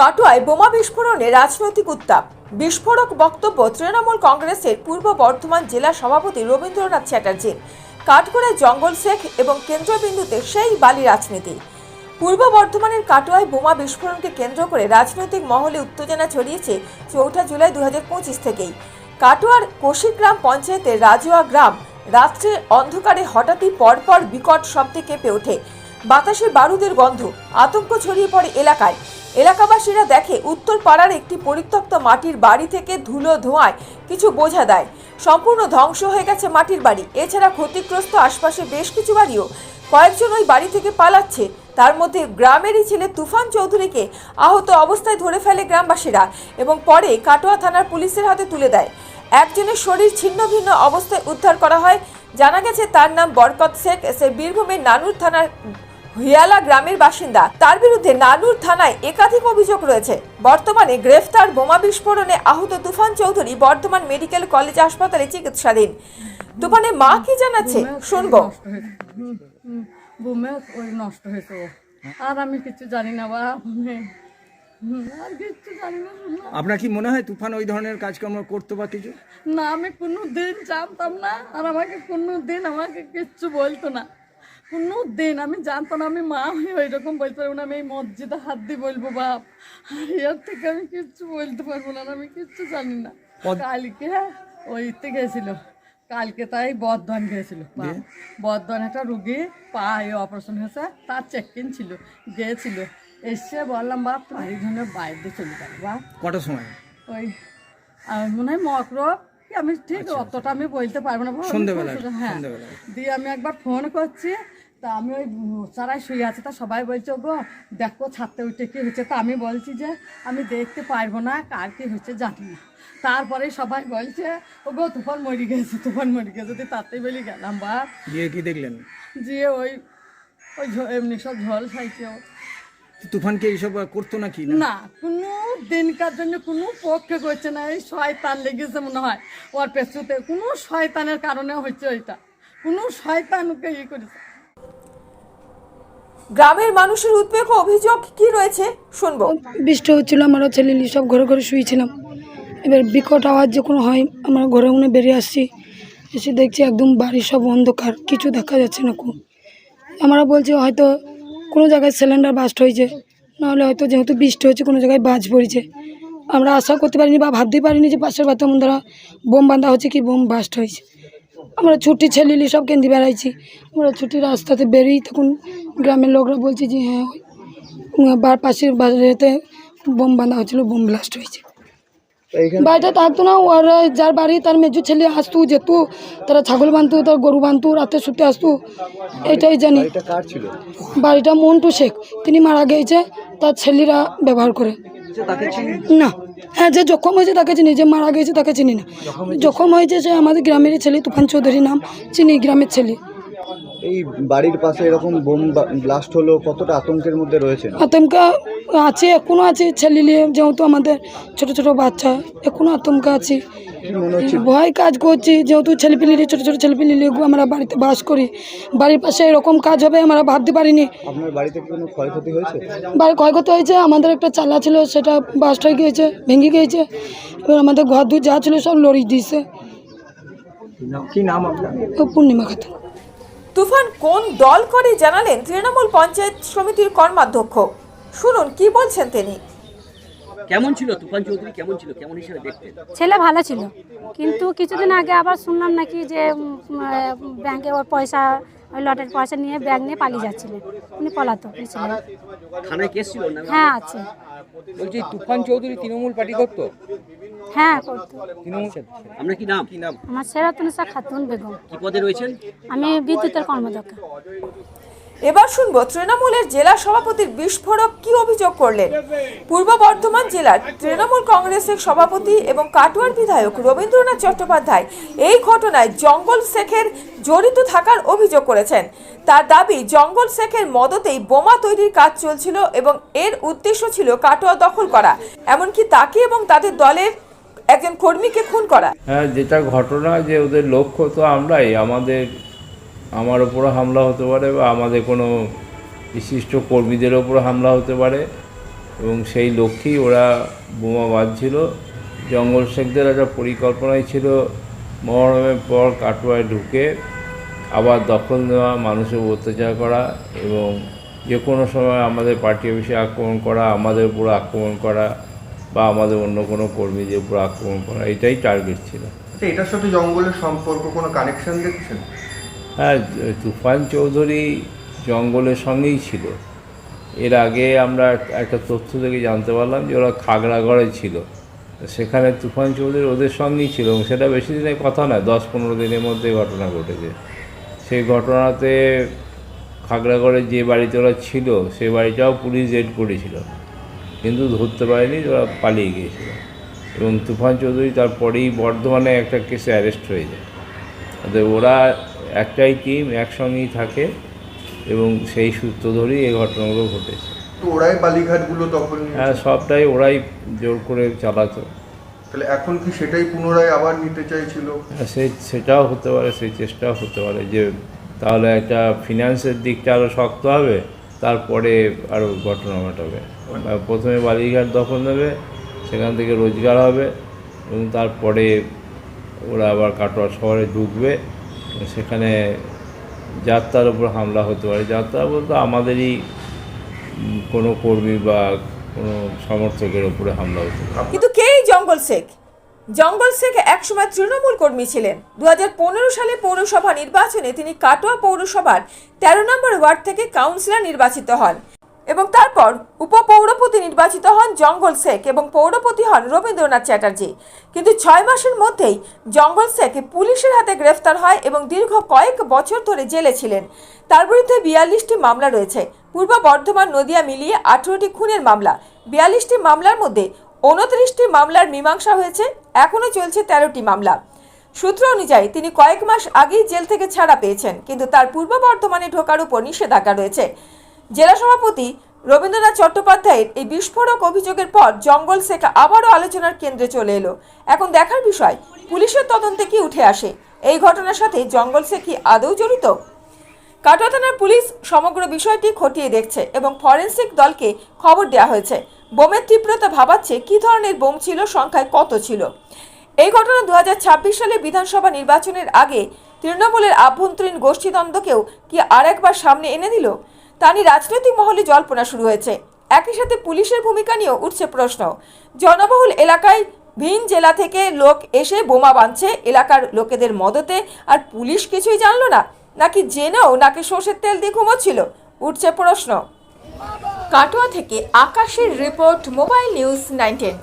কাটোয়ায় বোমা বিস্ফোরণে রাজনৈতিক উত্তাপ। বিস্ফোরক বক্তব্য তৃণমূল কংগ্রেসের পূর্ব বর্ধমান জেলা সভাপতি রবীন্দ্রনাথ চ্যাটার্জির কাঠগড়ায় জঙ্গল শেখ এবং কেন্দ্রবিন্দুতে সেই বালি রাজনীতি। পূর্ব বর্ধমানের কাটোয়ায় বোমা বিস্ফোরণকে কেন্দ্র করে রাজনৈতিক মহলে উত্তেজনা ছড়িয়েছে চৌঠা জুলাই দু হাজার পঁচিশ থেকেই। কাটোয়ার কোশিগ্রাম পঞ্চায়েতের রাজুয়া গ্রাম রাত্রে অন্ধকারে হঠাৎই পরপর বিকট শব্দে কেঁপে ওঠে। বাতাসে বারুদের গন্ধ, আতঙ্ক ছড়িয়ে পড়ে এলাকায়। এলাকাবাসীরা দেখে উত্তর পাড়ার একটি পরিত্যক্ত মাটির বাড়ি থেকে ধুলো ধোঁয়ায় কিছু বোঝা দেয়। সম্পূর্ণ ধ্বংস হয়ে গেছে মাটির বাড়ি। এছাড়া ক্ষতিগ্রস্ত আশপাশে বেশ কিছু বাড়িও কয়েকজন ওই বাড়ি থেকে পালাচ্ছে। তার মধ্যে গ্রামেরই ছেলে তুফান চৌধুরীকে আহত অবস্থায় ধরে ফেলে গ্রামবাসীরা এবং পরে কাটোয়া থানার পুলিশের হাতে তুলে দেয়। একজনের শরীর ছিন্ন ভিন্ন অবস্থায় উদ্ধার করা হয়। জানা গেছে তার নাম বরকত শেখ। সে বীরভূমের নানুর থানার হিয়ালা গ্রামের বাসিন্দা। তার বিরুদ্ধে নানুর থানায় একাধিক অভিযোগ রয়েছে। বর্তমানে গ্রেফতার বোমা বিস্ফোরণে আহত তুফান চৌধুরী বর্ধমান মেডিকেল কলেজ হাসপাতালে চিকিৎসাধীন। তুফানের মা কি জানাচ্ছে? শুনব। বুমে ওই নষ্ট হয়েছে আর আমি কিছু জানি না বা আর কিছু জানি আপনার কি মনে হয় তুফান ওই ধরনের কাজকর্ম করতো বা কিছু? না আমি কোনো দিন জানতাম না আর আমাকে কোনো দিন আমাকে কিচ্ছু বলতো না। কোনো দিন আমি জানতাম না আমি মা হয়ে ওই রকম বলতে পারব না আমি এই মসজিদে হাত দিয়ে বলব বাপ আর এর থেকে আমি কিচ্ছু বলতে পারব না আমি কিচ্ছু জানি না। কালকে ওই তে গেছিল কালকে তাই বর্ধমান গিয়েছিল বাপ। বর্ধমান একটা রুগী পায়ে অপারেশন হয়েছে তার চেক ইন ছিল গিয়েছিল এসে বললাম বাপ বাড়ি ধরে বাইরে চলে গেল বাপ। কটার সময়? ওই আমার মনে হয় মকর কি আমি ঠিক অতটা আমি বলতে পারব না আমি হ্যাঁ দিয়ে আমি একবার ফোন করছি তা আমি ওই সারাই শুয়ে আছে তা সবাই বলছে গো দেখো ছাড়তে উঠে কি হচ্ছে তা আমি বলছি যে আমি দেখতে পারব না কার কি হচ্ছে জানি না। তারপরে সবাই বলছে ও গো তুফান মরি গেছে তুফান মরি গেছে দিয়ে তাতেই বলি গেলাম বা। গিয়ে কি দেখলেন? যে ওই ওই এমনি সব ঝল খাইছে তুফানকে এইসব করতো নাকি? না? না কোনো দিনকার জন্য কোনো পক্ষে করছে না এই শয়তান লেগেছে মনে হয়। ওর পেছুতে কোনো শয়তানের কারণে হচ্ছে ওইটা। কোনো শয়তানকে ইয়ে করেছে। গ্রামের মানুষের উদ্বেগ অভিযোগ কি রয়েছে, শুনব। বৃষ্টি হচ্ছিল, আমরা ছেলে সব ঘরে ঘরে শুয়েছিলাম। এবার বিকট আওয়াজ যখন হয়, আমরা ঘরে উনে বেরিয়ে আসছি। এসে দেখছি একদম বাড়ি সব অন্ধকার, কিছু দেখা যাচ্ছে না খুব আমরা বলছি, হয়তো কোনো জায়গায় সিলিন্ডার বাস্ট হয়েছে, নাহলে হয়তো যেহেতু বৃষ্টি হচ্ছে, কোনো জায়গায় বাজ পড়েছে। আমরা আশা করতে পারিনি বা ভাবতে পারিনি যে পাশের বাচ্চা দ্বারা বোম বাঁধা হচ্ছে কি বোম বাস্ট হয়েছে। আমরা ছুটি ছেলেলি সব কেন্দ্রে বেড়াইছি। আমরা ছুটি রাস্তাতে বেরিয়ে তখন গ্রামের লোকরা বলছে যে হ্যাঁ ওই বার পাশের বাড়িতে বোম বাঁধা হয়েছিল বোম ব্লাস্ট হয়েছে। বাড়িটা থাকতো না ওর যার বাড়ি তার মেজো ছেলে আসতো যেত তারা ছাগল বাঁধতো তার গরু বাঁধতো রাতে শুতে আসতো এটাই জানি। বাড়িটা মন্টু শেখ তিনি মারা গিয়েছে তার ছেলেরা ব্যবহার করে। না। হ্যাঁ যে জখম হয়েছে তাকে চিনি যে মারা গেছে তাকে চিনি না। জখম হয়েছে সে? আমাদের গ্রামেরই ছেলে তুফান চৌধুরী নাম চিনি গ্রামের ছেলে। এই বাড়ির পাশে এরকম বোম ব্লাস্ট হলো কতটা আতঙ্কের মধ্যে রয়েছে আতঙ্কা আছে এখনও আছে ছেলে নিয়ে যেহেতু আমাদের ছোট ছোট বাচ্চা এখনও আতঙ্ক আছে। ভয় কাজ করছি যেহেতু ছেলেপিলি ছোট ছোট ছেলেপিলি আমরা বাড়িতে বাস করি। বাড়ির পাশে এরকম কাজ হবে আমরা ভাবতে পারিনি। আপনার বাড়িতে কি কোনো ক্ষয়ক্ষতি হয়েছে? বাড়ি ক্ষয়ক্ষতি হয়েছে আমাদের একটা চালা ছিল সেটা বাস্ট হয়ে গিয়েছে ভেঙে গিয়েছে। এবার আমাদের ঘর দূর যা ছিল সব লড়ি দিয়েছে। কি নাম? আপনার? পূর্ণিমা খাতুন। তুফান কোন দল করে জানালেন তৃণমূল পঞ্চায়েত সমিতির কর্মাধ্যক্ষ? শুনুন কি বলছেন তিনি? কেমন ছিল? তুফান চৌধুরী কেমন ছিল? কেমন হিসেবে দেখতেন? ছেলে ভালো ছিল। কিন্তু কিছুদিন আগে আবার শুনলাম নাকি যে উম, আহ, ব্যাংকে ওর পয়সা ওই লটের পয়সা নিয়ে ব্যাগ নিয়ে পালিয়ে যাচ্ছিলেন। উনি পলাতক ছিলেন। থানায় কেস ছিল না হ্যাঁ আছে। বলছি তুফান চৌধুরী তৃণমূল পার্টি করতো? হ্যাঁ করতো। তৃণমূল আপনার কি নাম? কি নাম? আমার সেরাতনিসা খাতুন বেগম। কি পদে রয়েছেন? আমি বিদ্যুতের কর্মদক্ষ। এবার শুনব তৃণমূলের জেলা সভাপতির বিস্ফোরক কি অভিযোগ করলেন। পূর্ব বর্ধমান জেলার তৃণমূল কংগ্রেসের সভাপতি এবং কাটোয়ার বিধায়ক রবীন্দ্রনাথ চট্টোপাধ্যায় এই ঘটনায় জঙ্গল শেখের জড়িত থাকার অভিযোগ করেছেন। তার দাবি, জঙ্গল শেখের মদতেই বোমা তৈরির কাজ চলছিল এবং এর উদ্দেশ্য ছিল কাটোয়া দখল করা। এমনকি তাকে এবং তাদের দলের একজন কর্মীকে খুন করা। হ্যাঁ যেটা ঘটনা যে ওদের লক্ষ্য তো আমরাই, আমাদের আমার ওপরও হামলা হতে পারে বা আমাদের কোনো বিশিষ্ট কর্মীদের ওপরও হামলা হতে পারে। এবং সেই লক্ষ্যেই ওরা বোমা বাঁধছিল। জঙ্গল শেখদের একটা পরিকল্পনাই ছিল মহরমের পর কাটোয়ায় ঢুকে আবার দখল নেওয়া, মানুষের অত্যাচার করা এবং যে কোনো সময় আমাদের পার্টি অফিসে আক্রমণ করা, আমাদের উপর আক্রমণ করা বা আমাদের অন্য কোনো কর্মীদের উপর আক্রমণ করা, এটাই টার্গেট ছিল। আচ্ছা এটার সাথে জঙ্গলের সম্পর্ক কোনো কানেকশন দেখছেন? হ্যাঁ তুফান চৌধুরী জঙ্গলের সঙ্গেই ছিল। এর আগে আমরা একটা তথ্য থেকে জানতে পারলাম যে ওরা খাগড়াগড়ে ছিল। সেখানে তুফান চৌধুরী ওদের সঙ্গেই ছিল এবং সেটা বেশি দিনের কথা নয়, দশ পনেরো দিনের মধ্যে ঘটনা ঘটেছে। সেই ঘটনাতে খাগড়াগড়ে যে বাড়িতে ওরা ছিল, সেই বাড়িটাও পুলিশ রেড করেছিল। কিন্তু ধরতে পারেনি ওরা পালিয়ে গিয়েছিল। এবং তুফান চৌধুরী তারপরেই বর্ধমানে একটা কেসে অ্যারেস্ট হয়ে যায়। ওরা একটাই টিম একসঙ্গেই থাকে এবং সেই সূত্র ধরেই এই ঘটনাগুলো ঘটেছে। তো ওরাই বালিঘাটগুলো নিয়ে হ্যাঁ সবটাই ওরাই জোর করে চালাতো। তাহলে এখন কি সেটাই পুনরায় আবার নিতে চাইছিল? হ্যাঁ, সেই সেটাও হতে পারে সেই চেষ্টাও হতে পারে যে তাহলে একটা ফিনান্সের দিকটা আরও শক্ত হবে তারপরে আরও ঘটনা ঘটাবে। প্রথমে বালিঘাট দখল নেবে সেখান থেকে রোজগার হবে এবং তারপরে ওরা আবার কাটোয়া শহরে ঢুকবে। সেখানে যাত্রার উপর হামলা হতে পারে। যাত্রা বলতে আমাদেরই কোনো কর্মী বা কোনো সমর্থকের উপরে হামলা হতে পারে। কিন্তু কে এই জঙ্গল শেখ? জঙ্গল শেখ একসময় তৃণমূল কর্মী ছিলেন। দু হাজার পনেরো সালে পৌরসভা নির্বাচনে তিনি কাটোয়া পৌরসভার তেরো নম্বর ওয়ার্ড থেকে কাউন্সিলর নির্বাচিত হন। এবং তারপর উপপৌরপতি নির্বাচিত হন জঙ্গল শেখ এবং পৌরপতি হন রবীন্দ্রনাথ চ্যাটার্জি। কিন্তু ছয় মাসের মধ্যেই জঙ্গল শেখ পুলিশের হাতে গ্রেফতার হয় এবং দীর্ঘ কয়েক বছর ধরে জেলে ছিলেন। তার বিরুদ্ধে বিয়াল্লিশটি মামলা রয়েছে। পূর্ব বর্ধমান, নদিয়া মিলিয়ে আঠেরোটি খুনের মামলা। বিয়াল্লিশটি মামলার মধ্যে উনত্রিশটি মামলার মীমাংসা হয়েছে। এখনও চলছে তেরোটি মামলা। সূত্র অনুযায়ী তিনি কয়েক মাস আগেই জেল থেকে ছাড়া পেয়েছেন, কিন্তু তার পূর্ব বর্ধমানে ঢোকার উপর নিষেধাজ্ঞা রয়েছে। জেলা সভাপতি রবীন্দ্রনাথ চট্টোপাধ্যায়ের এই বিস্ফোরক অভিযোগের পর জঙ্গল শেখা আবারও আলোচনার কেন্দ্রে চলে এলো। এখন দেখার বিষয়, পুলিশের তদন্তে কি উঠে আসে? এই ঘটনার সাথে জঙ্গল শেখ আদৌ জড়িত? কাটোয়া থানার পুলিশ সমগ্র বিষয়টি খতিয়ে দেখছে এবং ফরেনসিক দলকে খবর দেওয়া হয়েছে। বোমের তীব্রতা ভাবাচ্ছে কি ধরনের বোম ছিল, সংখ্যায় কত ছিল? এই ঘটনা দুহাজার ছাব্বিশ সালে বিধানসভা নির্বাচনের আগে তৃণমূলের আভ্যন্তরীণ গোষ্ঠীদ্বন্দ্বকেও কি আর একবার সামনে এনে দিল? তা নিয়ে রাজনৈতিক মহলে জল্পনা শুরু হয়েছে। একই সাথে পুলিশের ভূমিকা নিয়েও উঠছে প্রশ্ন। জনবহুল এলাকায় ভিন জেলা থেকে লোক এসে বোমা বাঁধছে। এলাকার লোকেদের মদতে আর পুলিশ কিছুই জানলো না। নাকি জেনেও নাকি সর্ষের তেল দিয়ে ঘুমোচ্ছিল? উঠছে প্রশ্ন। কাটোয়া থেকে আকাশের রিপোর্ট, মোবাইল নিউজ নাইনটেন।